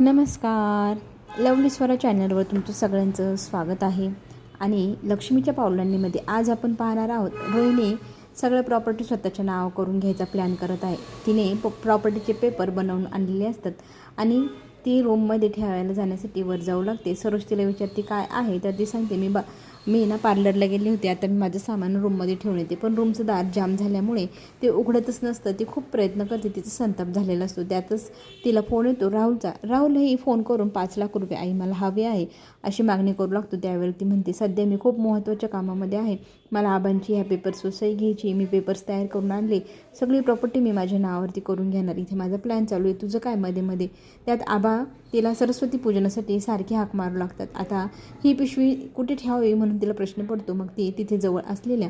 नमस्कार. लवली स्वरा चॅनलवर तुमचं सगळ्यांचं स्वागत आहे. आणि लक्ष्मीच्या पावलांनीमध्ये आज आपण पाहणार आहोत रोहिणी सगळं प्रॉपर्टी स्वतःच्या नाव करून घ्यायचा प्लॅन करत आहे. तिने प प्रॉपर्टीचे पेपर बनवून आणलेले असतात. आणि ती रूममध्ये ठेवायला जाण्यासाठी वर जाऊ लागते. सरोज तिला विचारते काय आहे? तर ती सांगते मी बा मी ना पार्लरला गेली होती. आता मी माझं सामान रूममध्ये ठेवून येते. पण रूमचं दार जाम झाल्यामुळे ते उघडतच नसतं. ती खूप प्रयत्न करते. तिचा संताप झालेला असतो. त्यातच तिला फोन येतो राहुलचा राहुलही फोन करून पाच लाख रुपये आई मला हवे आहे. अशी मागणी करू लागतो. त्यावेळी ती म्हणते सध्या मी खूप महत्त्वाच्या कामामध्ये आहे. मला आबांची ह्या पेपर सोसाई घ्यायची मी पेपर्स तयार करून आणले. सगळी प्रॉपर्टी मी माझ्या नावावरती करून घेणार. इथे माझा प्लॅन चालू आहे. तुझं काय मध्ये मध्ये? त्यात आबा तिला सरस्वती पूजनासाठी सारखी हाक मारू लागतात. आता ही पिशवी कुठे ठेवावी म्हणून तिला प्रश्न पडतो. मग ती तिथे जवळ असलेल्या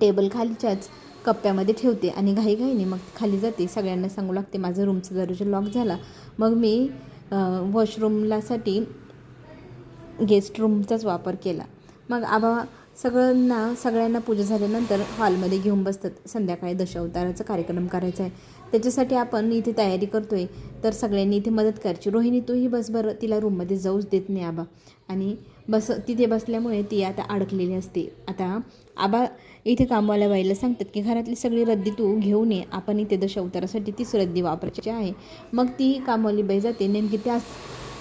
टेबल खालीच्याच कप्प्यामध्ये ठेवते आणि घाईघाईने मग खाली जाते. सगळ्यांना सांगू लागते माझं रूमचं दरवाजा लॉक झाला. मग मी वॉशरूमलासाठी गेस्ट रूमचाच वापर केला. मग आबा सगळ्यांना सगळ्यांना पूजा झाल्यानंतर हॉलमध्ये घेऊन बसतात. संध्याकाळी दशावताराचा कार्यक्रम करायचा आहे. त्याच्यासाठी आपण इथे तयारी करतो आहे तर सगळ्यांनी इथे मदत करायची. रोहिणी तूही बस बरं. तिला रूममध्ये जाऊच देत नाही आबा. आणि बस तिथे बसल्यामुळे ती आता अडकलेली असते. आता आबा इथे कामवाल्या बाईला सांगतात की घरातली सगळी रद्दी तू घेऊन ये आपण इथे दशावतारासाठी तीच रद्दी वापरायची आहे. मग ती कामवाली बाई जाते. नेमकी त्याच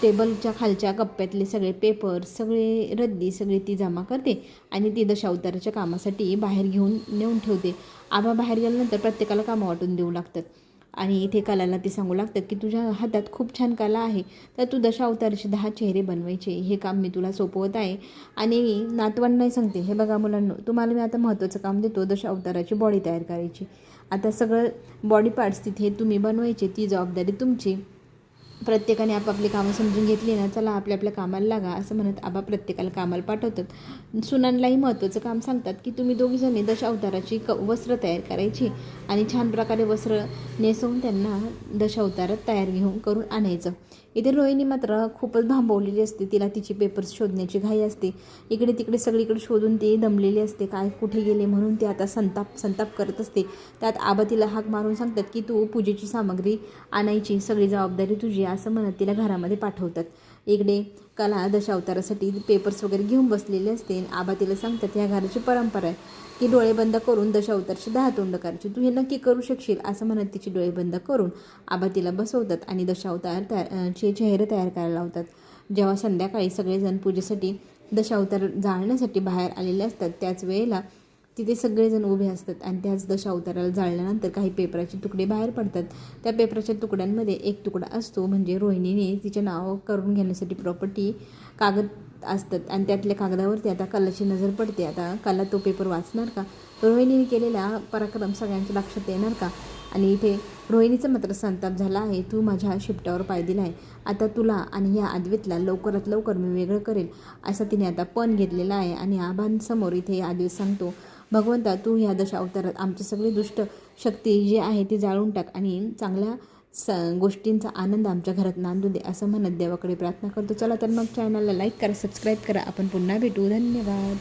टेबलच्या खालच्या कप्प्यातले सगळे पेपर सगळे रद्दी सगळी ती जमा करते आणि ती दशावताराच्या कामासाठी बाहेर घेऊन नेऊन ठेवते. आबा बाहेर गेल्यानंतर प्रत्येकाला कामं वाटून देऊ लागतात. आणि इथे कलाला ते सांगू लागतात की तुझ्या हातात खूप छान कला आहे तर तू दशावताराचे दहा चेहरे बनवायचे. हे काम मी तुला सोपवत आहे. आणि नातवांनाही सांगते हे बघा मुलांना तुम्हाला मी आता महत्त्वाचं काम देतो दशावताराची बॉडी तयार करायची. आता सगळं बॉडी पार्ट्स तिथे तुम्ही बनवायचे ती जबाबदारी तुमची. प्रत्येकाने आपापली कामं समजून घेतली ना चला आपल्या आपल्या कामाला लागा असं म्हणत आबा प्रत्येकाला कामाला पाठवतात. सुनांनाही महत्त्वाचं काम सांगतात की तुम्ही दोघीजणी दश अवताराची क वस्त्र तयार करायची आणि छान प्रकारे वस्त्र नेसवून त्यांना दशावतारात तयार घेऊन करून आणायचं. इथे रोहिणी मात्र खूपच भांबवलेली असते. तिला तिचे पेपर्स शोधण्याची घाई असते. इकडे तिकडे सगळीकडे शोधून ती दमलेली असते. काय कुठे गेले म्हणून ती आता संताप संताप करत असते. त्यात आबा तिला हाक मारून सांगतात की तू पूजेची सामग्री आणायची. सगळी जबाबदारी तुझी असं म्हणत तिला घरामध्ये पाठवतात. इकडे कला दशावतारासाठी पेपर्स वगैरे घेऊन बसलेले असते. आबा तिला सांगतात ह्या घराची परंपरा आहे की डोळे बंद करून दशावतारची दहा तोंड करायची तू हे नक्की करू शकशील? असं म्हणत तिची डोळे बंद करून आबा तिला बसवतात आणि दशावतार तयार चे चेहरे तयार करायला लावतात. जेव्हा संध्याकाळी सगळेजण पूजेसाठी दशावतार जाळण्यासाठी बाहेर आलेले असतात त्याच वेळेला तिथे सगळेजण उभे असतात आणि त्याच दशावताराला जाळल्यानंतर काही पेपराचे तुकडे बाहेर पडतात. त्या पेपराच्या तुकड्यांमध्ये एक तुकडा असतो म्हणजे रोहिणीने तिचे नाव करून घेण्यासाठी प्रॉपर्टी कागद असतात आणि त्यातल्या कागदावरती आता कलाची नजर पडते. आता कला तो पेपर वाचणार का? रोहिणीने केलेला पराक्रम सगळ्यांच्या लक्षात येणार का? आणि इथे रोहिणीचा मात्र संताप झाला आहे. तू माझ्या शिफ्टावर पाय दिला आहे आता तुला आणि ह्या आदवीतला लवकरात लवकर मी वेगळं करेल असा तिने आता पण घेतलेला आहे. आणि आबांसमोर इथे आदवीत सांगतो भगवंता तू ह्या दशा अवतारात आमची सगळी दुष्ट शक्ती जी आहे ती जाळून टाक आणि चांगल्या स गोष्टींचा आनंद आमच्या घरात नांदू दे असं म्हणत देवाकडे प्रार्थना करतो. चला तर मग चॅनलला लाईक करा सबस्क्राईब करा. आपण पुन्हा भेटू. धन्यवाद.